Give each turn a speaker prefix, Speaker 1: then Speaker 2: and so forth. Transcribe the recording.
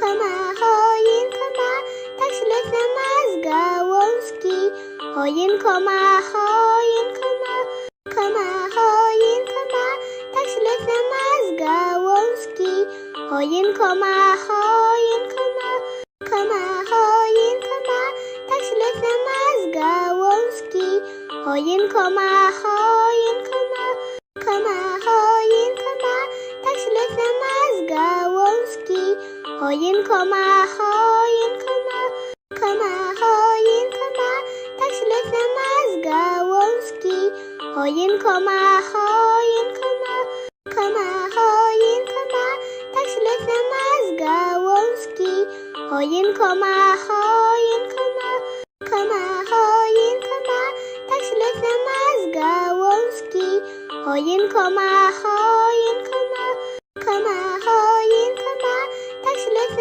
Speaker 1: Koma, choinko ma, tak śliczne ma z gałązki. Choinko ma, choinko ma, koma, choinko ma, tak śliczne ma z gałązki. Choinko ma, choinko ma, koma, choinko ma, tak śliczne ma z gałązki. Choinko ma, choinko ma, koma, Choinko ma, choinko ma, koma, choinko ma, tak śliczne ma z gałązki. Choinko ma, choinko ma, koma, choinko ma, tak śliczne ma z gałązki. Choinko ma, choinko ma, koma, choinko ma, tak śliczne ma z gałązki. Choinko ma, choinko